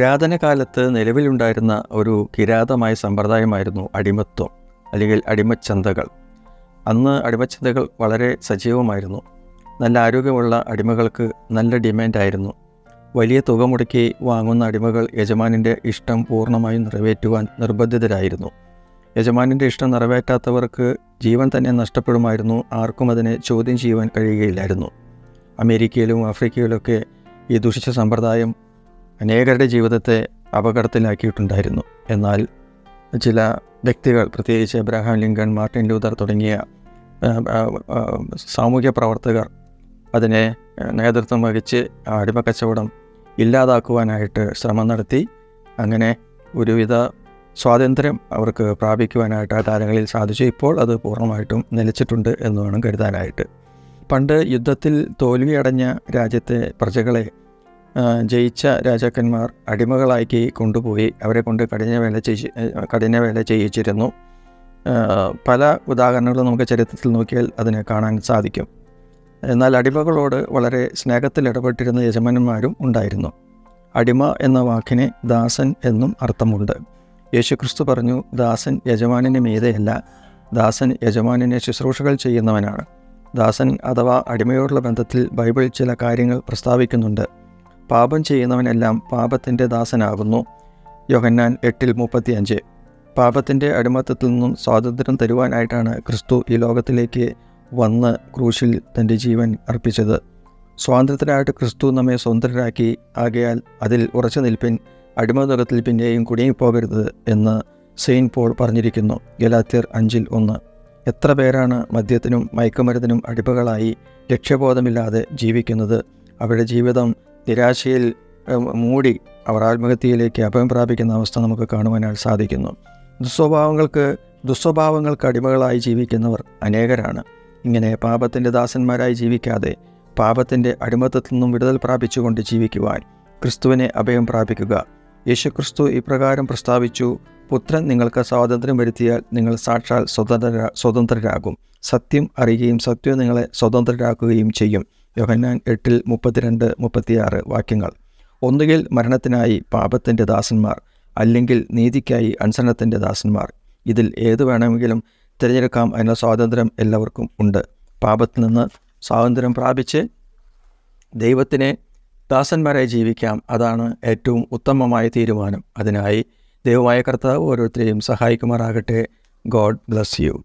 പുരാതന കാലത്ത് നിലവിലുണ്ടായിരുന്ന ഒരു കിരാതമായ സമ്പ്രദായമായിരുന്നു അടിമത്വം അല്ലെങ്കിൽ അടിമച്ചന്തകൾ. അന്ന് അടിമച്ചന്തകൾ വളരെ സജീവമായിരുന്നു. നല്ല ആരോഗ്യമുള്ള അടിമകൾക്ക് നല്ല ഡിമാൻഡായിരുന്നു. വലിയ തുക മുടക്കി വാങ്ങുന്ന അടിമകൾ യജമാനിന്റെ ഇഷ്ടം പൂർണമായും നിറവേറ്റുവാൻ നിർബന്ധിതരായിരുന്നു. യജമാനിന്റെ ഇഷ്ടം നിറവേറ്റാത്തവർക്ക് ജീവൻ തന്നെ നഷ്ടപ്പെടുമായിരുന്നു. ആർക്കും അതിനെ ചോദ്യം ചെയ്യുവാൻ കഴിയുകയില്ലായിരുന്നു. അമേരിക്കയിലും ആഫ്രിക്കയിലൊക്കെ ഈ ദുഷിച്ച സമ്പ്രദായം അനേകരുടെ ജീവിതത്തെ അപകടത്തിലാക്കിയിട്ടുണ്ടായിരുന്നു. എന്നാൽ ചില വ്യക്തികൾ പ്രത്യേകിച്ച് എബ്രഹാം ലിങ്കൺ മാർട്ടിൻ ലൂതർ തുടങ്ങിയ സാമൂഹ്യ പ്രവർത്തകർ അതിനെ നേതൃത്വം വഹിച്ച് അടിമക്കച്ചവടം ഇല്ലാതാക്കുവാനായിട്ട് ശ്രമം നടത്തി. അങ്ങനെ ഒരുവിധ സ്വാതന്ത്ര്യം അവർക്ക് പ്രാപിക്കുവാനായിട്ട് ആ കാലങ്ങളിൽ സാധിച്ചു. ഇപ്പോൾ അത് പൂർണമായിട്ടും നിലച്ചിട്ടുണ്ട് എന്ന് വേണം കരുതാനായിട്ട്. പണ്ട് യുദ്ധത്തിൽ തോൽവിയടഞ്ഞ രാജ്യത്തെ പ്രജകളെ ജയിച്ച രാജാക്കന്മാർ അടിമകളാക്കി കൊണ്ടുപോയി അവരെ കൊണ്ട് കഠിന വേല ചെയ്യിച്ച് കഠിന വേല ചെയ്യിച്ചിരുന്നു. പല ഉദാഹരണങ്ങളും നമുക്ക് ചരിത്രത്തിൽ നോക്കിയാൽ അതിനെ കാണാൻ സാധിക്കും. എന്നാൽ അടിമകളോട് വളരെ സ്നേഹത്തിൽ ഇടപെട്ടിരുന്ന യജമാനന്മാരും ഉണ്ടായിരുന്നു. അടിമ എന്ന വാക്കിന് ദാസൻ എന്നും അർത്ഥമുണ്ട്. യേശുക്രിസ്തു പറഞ്ഞു ദാസൻ യജമാനിന് മീതെയല്ല ദാസൻ യജമാനിനെ ശുശ്രൂഷകൾ ചെയ്യുന്നവനാണ്. ദാസൻ അഥവാ അടിമയോടുള്ള ബന്ധത്തിൽ ബൈബിൾ ചില കാര്യങ്ങൾ പ്രസ്താവിക്കുന്നുണ്ട്. പാപം ചെയ്യുന്നവനെല്ലാം പാപത്തിന്റെ ദാസനാകുന്നു. യോഹന്നാൻ എട്ടിൽ മുപ്പത്തിയഞ്ച്. പാപത്തിന്റെ അടിമത്തത്തിൽ നിന്നും സ്വാതന്ത്ര്യം തരുവാനായിട്ടാണ് ക്രിസ്തു ഈ ലോകത്തിലേക്ക് വന്ന് ക്രൂശിൽ തന്റെ ജീവൻ അർപ്പിച്ചത്. സ്വാതന്ത്ര്യത്തിനായിട്ട് ക്രിസ്തു നമ്മെ സ്വതന്ത്രരാക്കി ആകയാൽ അതിൽ ഉറച്ചു നിൽപ്പിൻ അടിമതകത്തിൽ പിന്നെയും കുടുങ്ങിപ്പോകരുത് എന്ന് സെയിൻ പോൾ പറഞ്ഞിരിക്കുന്നു. ഗലാത്യർ അഞ്ചിൽ ഒന്ന്. എത്ര പേരാണ് മദ്യത്തിനും മയക്കുമരുന്നിനും അടിമകളായി ലക്ഷ്യബോധമില്ലാതെ ജീവിക്കുന്നത്? അവരുടെ ജീവിതം നിരാശയിൽ മൂടി അവർ ആത്മഹത്യയിലേക്ക് അഭയം പ്രാപിക്കുന്ന അവസ്ഥ നമുക്ക് കാണുവാനാൽ സാധിക്കുന്നു. ദുസ്വഭാവങ്ങൾക്ക് ദുസ്വഭാവങ്ങൾക്ക് അടിമകളായി ജീവിക്കുന്നവർ അനേകരാണ്. ഇങ്ങനെ പാപത്തിന്റെ ദാസന്മാരായി ജീവിക്കാതെ പാപത്തിന്റെ അടിമത്തത്തിൽ നിന്നും വിടുതൽ പ്രാപിച്ചുകൊണ്ട് ജീവിക്കുവാൻ ക്രിസ്തുവിനെ അഭയം പ്രാപിക്കുക. യേശുക്രിസ്തു ഇപ്രകാരം പ്രസ്താവിച്ചു പുത്രൻ നിങ്ങൾക്ക് സ്വാതന്ത്ര്യം വരുത്തിയാൽ നിങ്ങൾ സാക്ഷാൽ സ്വതന്ത്ര സ്വതന്ത്രരാകും. സത്യം അറിയുകയും സത്യം നിങ്ങളെ സ്വതന്ത്രരാക്കുകയും ചെയ്യും. യോഹന്നാൻ എട്ടിൽ മുപ്പത്തിരണ്ട് മുപ്പത്തിയാറ് വാക്യങ്ങൾ. ഒന്നുകിൽ മരണത്തിനായി പാപത്തിന്റെ ദാസന്മാർ അല്ലെങ്കിൽ നീതിക്കായി അനുസരണത്തിന്റെ ദാസന്മാർ. ഇതിൽ ഏത് വേണമെങ്കിലും തിരഞ്ഞെടുക്കാം എന്ന സ്വാതന്ത്ര്യം എല്ലാവർക്കും ഉണ്ട്. പാപത്തിൽ നിന്ന് സ്വാതന്ത്ര്യം പ്രാപിച്ച് ദൈവത്തിനെ ദാസന്മാരായി ജീവിക്കാം. അതാണ് ഏറ്റവും ഉത്തമമായ തീരുമാനം. അതിനായി ദൈവമായ കർത്താവ് ഓരോരുത്തരെയും സഹായിക്കുമാറാകട്ടെ. God bless you.